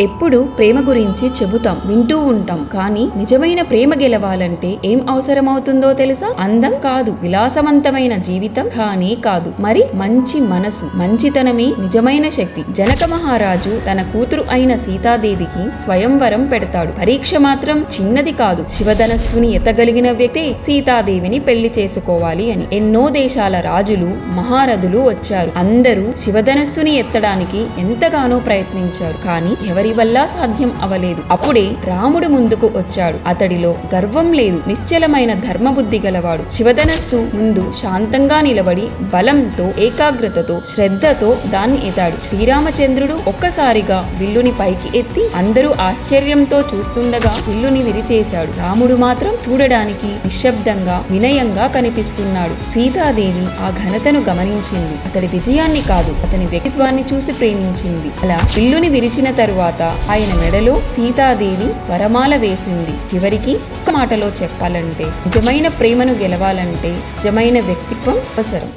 ఎప్పుడు ప్రేమ గురించి చెబుతాం వింటూ ఉంటాం. కానీ నిజమైన ప్రేమ గెలవాలంటే ఏం అవసరమవుతుందో తెలుసా? అందం కాదు విలాసవంతమైన జీవితం కానీ కాదు. మరి మంచి మనసు మంచితనమే నిజమైన శక్తి. జనక మహారాజు తన కూతురు అయిన సీతాదేవికి స్వయంవరం పెడతాడు. పరీక్ష మాత్రం చిన్నది కాదు. శివధనస్సుని ఎత్తగలిగిన వ్యక్తే సీతాదేవిని పెళ్ళి చేసుకోవాలి అని. ఎన్నో దేశాల రాజులు మహారథులు వచ్చారు. అందరూ శివధనస్సుని ఎత్తడానికి ఎంతగానో ప్రయత్నించారు. కానీ ఎవరి వల్ల సాధ్యం అవలేదు. అప్పుడే రాముడు ముందుకు వచ్చాడు. అతడిలో గర్వం లేదు. నిశ్చలమైన ధర్మబుద్ధి గలవాడు. శివధనస్సు ముందు శాంతంగా నిలబడి బలంతో ఏకాగ్రతతో శ్రద్ధతో దాన్ని ఎతాడు శ్రీరామచంద్రుడు ఒక్కసారిగా విల్లుని పైకి ఎత్తి అందరూ ఆశ్చర్యంతో చూస్తుండగా విల్లుని విరిచేశాడు. రాముడు మాత్రం చూడడానికి నిశ్శబ్దంగా వినయంగా కనిపిస్తున్నాడు. సీతాదేవి ఆ ఘనతను గమనించింది. అతడి విజయాన్ని కాదు అతని వ్యక్తిత్వాన్ని చూసి ప్రేమించింది. అలా విల్లుని విరిచిన తరువాత ఆయన మెడలో సీతాదేవి వరమాల వేసింది. చివరికి ఒక మాటలో చెప్పాలంటే నిజమైన ప్రేమను గెలవాలంటే నిజమైన వ్యక్తిత్వం అవసరం.